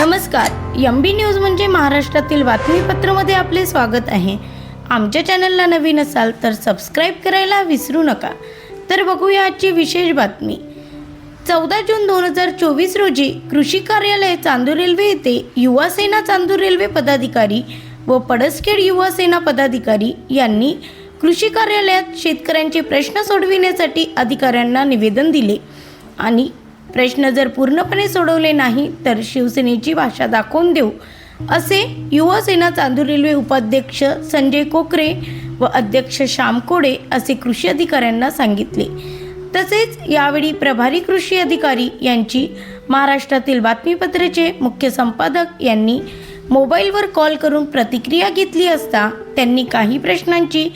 नमस्कार. M B news म्हणजे महाराष्ट्रातील बातमीपत्रामध्ये आपले स्वागत आहे. आमच्या चॅनलला नवीन असाल तर सबस्क्राईब करायला विसरू नका. तर बघूया आजची विशेष बातमी. चौदा जून दोन हजार चोवीस रोजी कृषी कार्यालय चांदूर रेल्वे येथे युवा सेना चांदूर रेल्वे पदाधिकारी व पडसखेड युवा सेना पदाधिकारी यांनी कृषी कार्यालयात शेतकऱ्यांचे प्रश्न सोडविण्यासाठी अधिकाऱ्यांना निवेदन दिले आणि प्रश्न जर पूर्णपणे सोडवले नाही तर शिवसेनेची भाषा दाखवून देऊ असे युवा सेना चांदूर रेल्वे उपाध्यक्ष संजय कोकरे व अध्यक्ष श्याम कोडे असे कृषी अधिकाऱ्यांना सांगितले. तसेच यावेळी प्रभारी कृषी अधिकारी यांची महाराष्ट्रातील बातमीपत्राचे मुख्य संपादक यांनी मोबाईलवर कॉल करून प्रतिक्रिया घेतली असता त्यांनी काही प्रश्नांची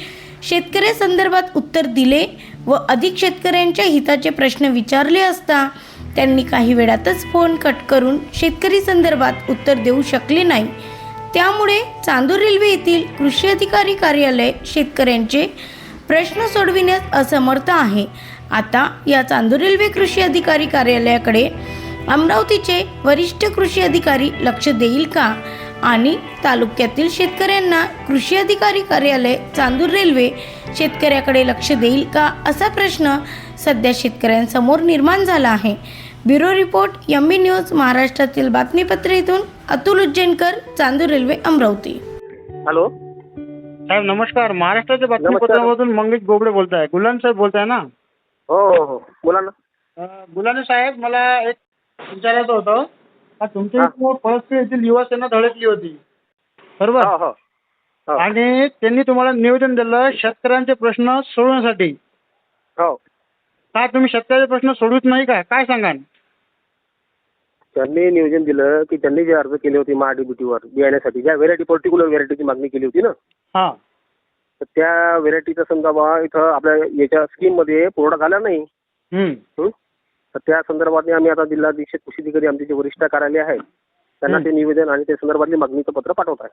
शेतकऱ्यासंदर्भात उत्तर दिले व अधिक शेतकऱ्यांच्या हिताचे प्रश्न विचारले असता त्यांनी काही वेळातच फोन कट करून शेतकरी संदर्भात उत्तर देऊ शकले नाही. त्यामुळे चांदूर रेल्वे येथील कृषी अधिकारी कार्यालय शेतकऱ्यांचे प्रश्न सोडविण्यास असमर्थ आहे. आता या चांदूर रेल्वे कृषी अधिकारी कार्यालयाकडे अमरावतीचे वरिष्ठ कृषी अधिकारी लक्ष देईल का? आणि तालुक्यातील शेतकऱ्यांना कृषी अधिकारी कार्यालय चांदूर रेल्वे शेतकऱ्याकडे लक्ष देईल का? असा प्रश्न सध्या शेतकऱ्यांसमोर निर्माण झाला आहे. Bureau report M B news महाराष्ट्रातील बातमीपत्र इथून अतुल उज्जैनकर चांदूर रेल्वे अमरावती. हॅलो. साहेब नमस्कार. महाराष्ट्राच्या बातमीपत्रामधून मंगेश बोबडे बोलताय. गुलाम साहेब बोलताय ना? हो हो हो. बोला ना. अं, गुलाने साहेब मला एक विचारायचं होतं. का तुमच्या हा. इथं पळसखेड येथील युवा सेना धडकली होती. बरोबर? हो. हो. आणि त्यांनी तुम्हाला निवेदन दिलं शेतकऱ्यांचे प्रश्न सोडवण्यासाठी. हो. काय तुम्ही शेतकऱ्याचे प्रश्न सोडवत नाही का काय सांगाल त्यांनी नियोजन दिलं की त्यांनी जे अर्ज केले होते महाडीबीटीवर बियाण्यासाठी ज्या व्हेरायटी पर्टिक्युलर व्हेरायटीची मागणी केली होती ना? हा. तर त्या व्हेरायटीचा समजा बा इथं आपल्या याच्या स्कीममध्ये पुरवठा झाला नाही. हम्म. हं? तर त्या संदर्भात आम्ही आता जिल्हाधीश कृषी अधिकारी आमचे जे वरिष्ठ कार्यालय आहेत त्यांना. ते निवेदन आणि त्या संदर्भातली मागणीचं पत्र पाठवत आहे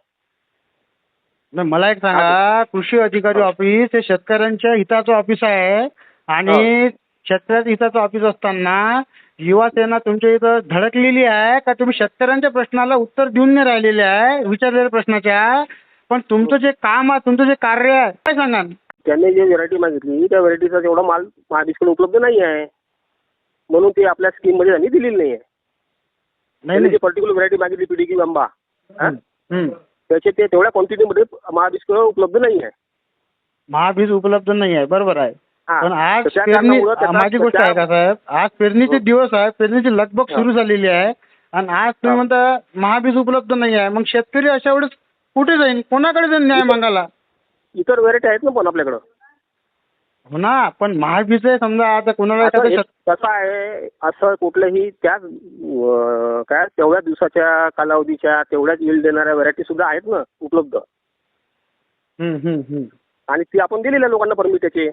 नाही, मला एक सांगा कृषी अधिकारी ऑफिस हे शेतकऱ्यांच्या हिताचं ऑफिस आहे आणि शेतकऱ्याच्या हिताचं ऑफिस असताना युवा सेना तुमच्या इथं धडकलेली आहे का? तुम्ही शेतकऱ्यांच्या प्रश्नाला उत्तर देऊन नाही राहिलेले आहे? विचारलेल्या प्रश्नाच्या. पण तुमचं जे काम आहे तुमचं जे कार्य आहे काय सांगा त्यांनी जे व्हेरायटी मागितली त्या व्हेरायटीचा तेवढा माल महाडीसकडे उपलब्ध नाही आहे म्हणून ते आपल्या स्कीममध्ये त्यांनी दिलेली नाही आहे नाही त्यांनी नाही. जी पर्टिक्युलर व्हेरायटी मागितली पिडिकी आंबा हा? हं, हं. त्याचे ते तेवढ्या क्वांटिटीमध्ये महाबीज उपलब्ध नाही आहे महाबीज उपलब्ध नाही आहे बरोबर आहे. पण आज पेरणी माझी गोष्ट आहे का साहेब? आज पेरणीचे दिवस आहे पेरणीची लगबग हा. सुरू झालेली आहे. आणि आज तुम्ही हा. म्हणता महाबीज उपलब्ध नाही आहे. मग शेतकरी अशा वेळेस कुठे जाईल कोणाकडे जाईल न्याय मागायला? इतर व्हेरायटी आहेत ना पण आपल्याकडं. हो ना पण महाबीज आहे समजा आता कोणाला आता एखादं एक- शेत- कसं आहे असं कुठल्याही त्याच अं, काय तेवढ्या दिवसाच्या कालावधीच्या तेवढ्याच yield देणाऱ्या व्हेरायटी सुद्धा आहेत ना उपलब्ध. हं, हं, हं. आणि ती आपण दिलेल्या लोकांना परमिट त्याचे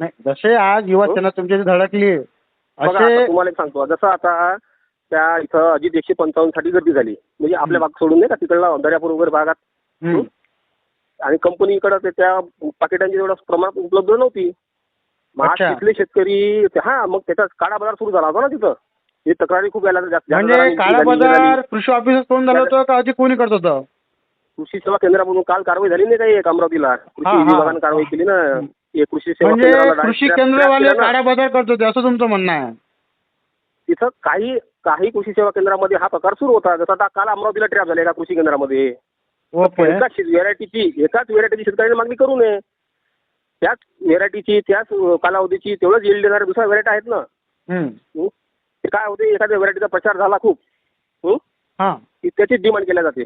नाही जसे आज युवा हो. सेना धडकली बघा आता असे तुम्हाला एक सांगतो जसं आता त्या इथं अजित एकशे पंचावन्नसाठी गर्दी झाली म्हणजे आपल्या भाग सोडून नाही का तिकडला दर्यापूर वगैरे भागात. आणि कंपनीकडे ते त्या पाकिटांची तेवढं प्रमाणात उपलब्ध नव्हती मग आज अच्छा. तिथले शेतकरी हा मग त्याचा काळा बाजार सुरू झाला होता ना तिथं हे तक्रारी खूप यायला लागल्या. जास्त म्हणजे काळा झाली, बाजार. कृषी झालं होतं का कोणी करत होतं कृषी सेवा केंद्रामधून काल कारवाई झाली नाही काही एक अमरावतीला हा, कृषी हा. विभागानं कारवाई केली ना हे कृषी सेवा म्हणजे केंद्राला कृषी केंद्रवाले trap केलं ना. काळा बाजार करत होते असं तुमचं म्हणणं आहे. तिथं काही काही कृषी सेवा केंद्रामध्ये हा प्रकार सुरू होता. जसा आता काल अमरावतीला ट्रॅप झाले एका कृषी केंद्रामध्ये. ओके. एकाच व्हेरायटीची एकाच व्हेरायटीची शेतकऱ्यांनी मागणी करू नये. त्याच व्हेरायटीची त्याच अं, कालावधीची तेवढंच येईल देणाऱ्या दुसऱ्या व्हेरायटी आहेत ना. हं. हं? ते काय होते एखाद्या व्हेरायटीचा प्रचार झाला खूप. हं? हां. की त्याची डिमांड केल्या जाते.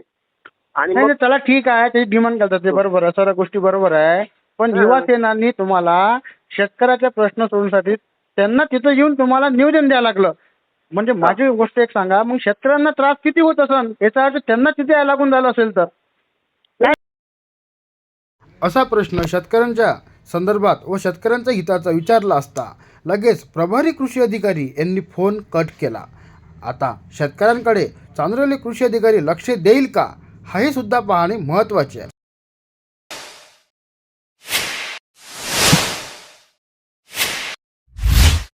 आणि नाही मग नाही, चला ठीक आहे ते डिमांड करतात ते बरोबर आहे सर्व गोष्टी बरोबर आहे. पण. युवा सेनांनी तुम्हाला शेतकऱ्याचे प्रश्न सोडवण्यासाठी त्यांना तिथं येऊन तुम्हाला निवेदन द्यावं लागलं. म्हणजे माझी गोष्ट एक सांगा मग शेतकऱ्यांना त्रास किती होत असेल याचा अर्थ त्यांना तिथे यायला लागून झालं असेल तर. असा प्रश्न शेतकऱ्यांच्या संदर्भात व शेतकऱ्यांच्या हिताचा विचारला असता लगेच प्रभारी कृषी अधिकारी यांनी फोन कट केला. आता शेतकऱ्यांकडे चांदोली कृषी अधिकारी लक्ष देईल का? हे सुद्धा पाहणे महत्त्वाचे आहे.